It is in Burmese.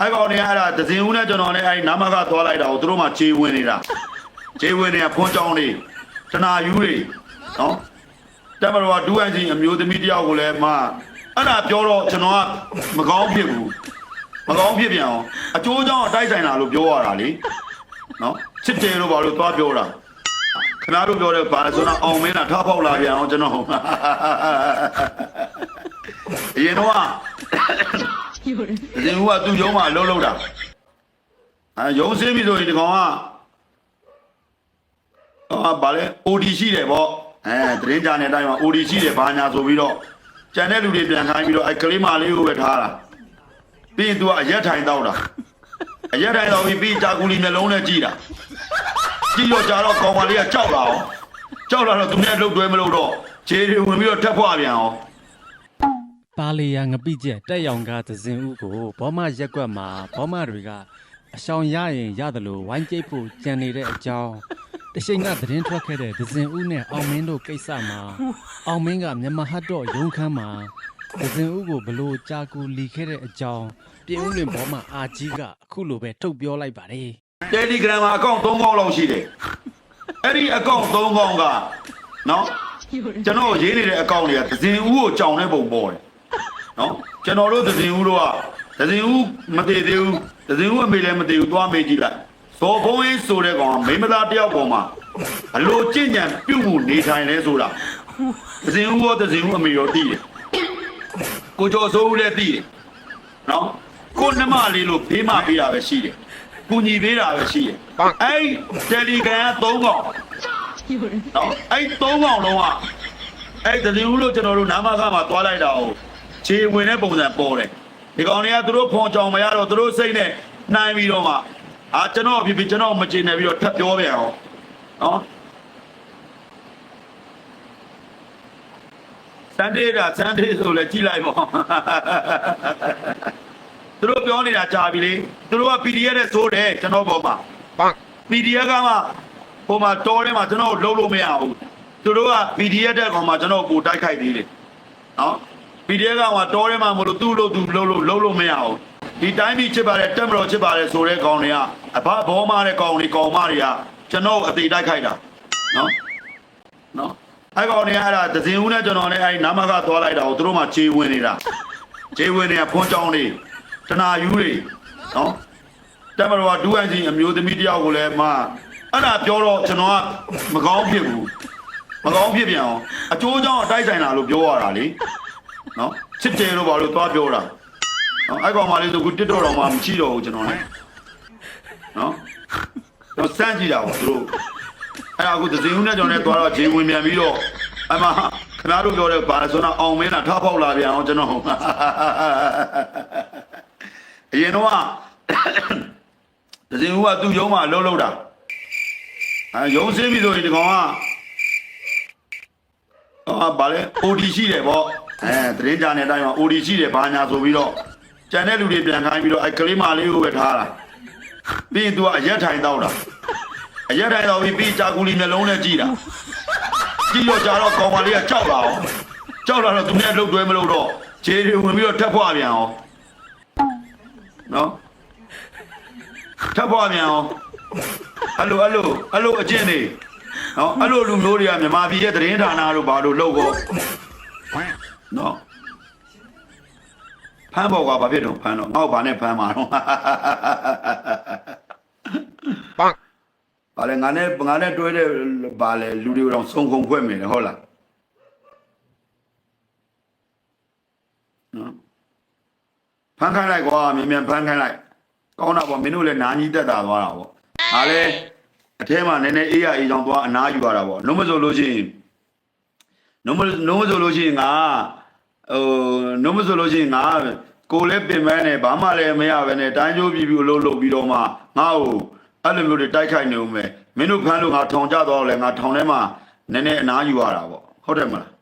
အဲ့ကောင်တွေကအဲ့ဒါဒဇင်ဦးနဲ့ကျွန်တော်နဲ့အဲ့နာမကသွားလိုက်တာကိုသူတို့မှခြေဝင်နေတာခြေဝင်နေတာခွန်းချောင်းတွေတနာယူတွေနော်တမတော်ကဒူအန်ကြီးအမျိုးသမီးတယောက်ကိုလည်းမအဲ့ဒါပြောတော့ကျွန်တော်ကမကောင်းဖြစ်ဘူးမကောင်းဖြစ်ပြန်အောင်အကျိုးကြောင့်တိုက်ဆိုင်တာလို့ပြောရတာလေနော်စစ်တယ်လို့ဘာလို့သွားပြောတာခင်ဗျားတို့ပြောတဲ့ဘာလဲဆိုတော့အောင်မင်းလားထားပေါက်လာပြန်အောင်ကျွန်တော်အရင်တော့有人，ဒ ဇင်ဦးကသူ့ရုံးမှာအလုပ်လုပ်တာအဲရုံးစင်းပြီဆိုရင်ဒီကောင်ကအာဗာလဲ OD ရှိတယ်ဗောအဲသတင်းကြတဲ့အတိုင်းမှာ OD ရှိတယ်ဘာညာဆိုပြီးတော့ကျန်တဲ့လူတွေပြန်ခိုင်းပြီးတော့အဲကလေးမလေးကိုပဲထားတာပြီးရင် तू ကအရက်ထိုင်တော့တာအရက်ထိုင်တော့ပြီးပြီးကြာကူလီမျက်လုံးနဲ့ကြည့်တာကြည့်တော့ကြာတော့ကောင်မလေးကကြောက်လာအောင်ကြောက်လာတော့သူနဲ့လှုပ်တွဲမလို့တော့ခြေတွေဝင်ပြီးတော့ထက်ဖွားပြန်အောင် ပါလီယာငပိကျက်တက်ရောင်ကားသဇင်ဦးကိုဘောမရက်ကွက်မှာဘောမတွေကအဆောင်ရရင်ရတယ်လို့ဝိုင်းကျိတ်ဖို့ကြံနေတဲ့အကြောင်းတရှိန်ကသတင်းထွက်ခဲ့တဲ့သဇင်ဦးနဲ့အောင်မင်းတို့ကိစ္စမှာအောင်မင်းကမြန်မာဟတ်တော့ရုံးခန်းမှာသဇင်ဦးကိုဘလို့ကြာကူလီခဲ့တဲ့အကြောင်းပြင်ဦးလွင်ဘောမအာကြီးကအခုလိုပဲထုတ်ပြောလိုက်ပါတယ် Telegram မှာအကောင့်3ကောင့်လောက်ရှိတယ်အဲ့ဒီအကောင့်3ကောင့်ကနော်有人，ကျွန်တော်ရေးနေတဲ့အကောင့်တွေကသဇင်ဦးကိုကြောင်တဲ့ပုံပေါ်တယ် နော်ကျွန်တော်တို့သဇင်ဦးတို့ကသဇင်ဦးမတည်သေးဘူးသဇင်ဦးအမေလည်းမတည်ဘူးသွားမေးကြည့်လိုက်ဇော်ဘုံင်းဆိုတဲ့ကောင်ကမိန်းမသားတယောက်ပေါ်မှာဘလို့ကြင့်ကြံပြုတ်မှုနေထိုင်လဲဆိုတာသဇင်ဦးရောသဇင်ဦးအမေရောသိတယ်ကိုကျော်စိုးဦးလည်းသိတယ်နော်ကိုနှမလေးလို့ဖေးမပေးတာပဲရှိတယ်ကူညီပေးတာပဲရှိတယ်အဲ့ Telegram က3ကောင်有人，နော်အဲ့သုံးကောင်လုံးကအဲ့တတိဦးလို့ကျွန်တော်တို့နာမခမှာသွားလိုက်တာကို ခြေဝင်တဲ့ပုံစံပေါ်တယ်ဒီကောင်တွေကသူတို့ဖုံကြောင်မရတော့သူတို့စိတ်နဲ့နှိုင်းပြီးတော့မှအာကျွန်တော်ဖြစ်ဖြစ်ကျွန်တော်မကျေနပ်ပြီးတော့ထပ်ပြောပြန်အောင်နော်စန်ဒေးတာစန်ဒေးဆိုလဲကြည့်လိုက်ပေါ့သူတို့ပြောနေတာကြာပြီလေသူတို့က PDF နဲ့စိုးတယ်ကျွန်တော်ပေါ်မှာ PDF ကမှဟိုမှာတောထဲမှာကျွန်တော်လှုပ်လို့မရဘူးသူတို့က PDF တဲ့ကောင်မှကျွန်တော်ကိုတိုက်ခိုက်သေးတယ်နော် PDF ကမှတောထဲမှာမလို့သူ့လို့သူလှုပ်လို့လှုပ်လို့မရဘူးဒီတိုင်းပြီးချစ်ပါတယ်တက်မတော်ချစ်ပါတယ်ဆိုတဲ့ကောင်တွေကအဘဘောမတဲ့ကောင်တွေကောင်မတွေကကျွန်တော်အသေးတိုက်ခိုက်တာနော်နော်အဲ့ကောင်တွေကအဲ့ဒါဒဇင်ဦးနဲ့ကျွန်တော်နဲ့အဲ့နာမကသွားလိုက်တာကိုသူတို့မှခြေဝင်နေတာခြေဝင်နေတာခွန်းချောင်းတွေတနာယူတွေနော်တမတော်ကဒူအန်ကြီးအမျိုးသမီးတယောက်ကိုလည်းမအဲ့ဒါပြောတော့ကျွန်တော်ကမကောင်းဖြစ်ဘူးမကောင်းဖြစ်ပြန်အောင်အကျိုးကြောင့်တိုက်ဆိုင်တာလို့ပြောရတာလေ နော်စစ်တယ်လို့ဘာလို့သွားပြောတာနော်အဲ့ကောင်မလေးဆိုခုတစ်တော်တော်မှမရှိတော့ဘူးကျွန်တော်လည်းနော်တော့စမ်းကြည့်တာပေါ့သူတို့အဲ့ဒါအခုသစင်ဦးနဲ့ကျွန်တော်လည်းသွားတော့ဂျေဝင်ပြန်ပြီးတော့အမခင်ဗျားတို့ပြောတဲ့ဘာလဲဆိုတော့အောင်မင်းလားထားပေါက်လာပြန်အောင်ကျွန်တော်အရင်တော့ကဒဇင်ဦးကသူ့ရုံးမှာအလုပ်လုပ်တာအဲရုံးစင်းပြီဆိုရင်ဒီကောင်ကအာဗာလဲ OD ရှိတယ်ဗော အဲသတင်းကြတဲ့အတိုင်းမှာ OD ရှိတယ်ဘာညာဆိုပြီးတော့ကျန်တဲ့လူတွေပြန်ခိုင်းပြီးတော့အဲကလေးမလေးကိုပဲထားတာပြီးရင် तू ကအရက်ထိုင်တော့တာအရက်ထိုင်တော့ပြီးပြီးကြာကူလီမျက်လုံးနဲ့ကြည့်တာကြည့်တော့ကြာတော့ကောင်မလေးကကြောက်လာအောင်ကြောက်လာတော့သူနဲ့လှုပ်တွဲမလို့တော့ခြေတွေဝင်ပြီးတော့ထက်ဖွားပြန်အောင်နော်ထပ်ပွားမြန်အောင်အဲ့လိုအဲ့လိုအဲ့လိုအကျင့်နေနော်အဲ့လိုလူမျိုးတွေကမြန်မာပြည်ရဲ့သတင်းဌာနတို့ဘာလို့လုပ်ဖို့ နော်ဖမ်းပေါ်ကဘာဖြစ်တော့ဖမ်းတော့ငါ့ကိုဘာနဲ့ဖမ်းမှာတော့ပန်းဘာလဲငါနဲ့ငါနဲ့တွဲတဲ့ဘာလဲလူတွေတော့စုံခုံဖွဲ့မယ်လေဟုတ်လားနော်ဖမ်းခိုင်းလိုက်ကွာမြန်မြန်ဖမ်းခိုင်းလိုက်ကောင်းတာပေါ့မင်းတို့လည်းနားကြီးတက်တာသွားတာပေါ့။ဒါလည်းအထဲမှာနည်းနည်းအေးရအေးချောင်းသွားအနားယူရတာပေါ့။လုံးမဆိုလို့ရှိရင်လုံးမလုံးမဆိုလို့ရှိရင်ငါ ဟိုလုံးမဆိုလို့ရှိရင်ငါကိုယ်လည်းပင်ပန်းနေဘာမှလည်းမရဘဲနဲ့တိုင်းကျိုးပြီးပြီးအလုပ်လုပ်ပြီးတော့မှငါ့ကိုအဲ့လိုမျိုးတွေတိုက်ခိုက်နေဦးမယ်။မင်းတို့ဖမ်းလို့ငါထောင်ကြတော့လဲငါထောင်ထဲမှာနည်းနည်းအနားယူရတာပေါ့။ဟုတ်တယ်မလား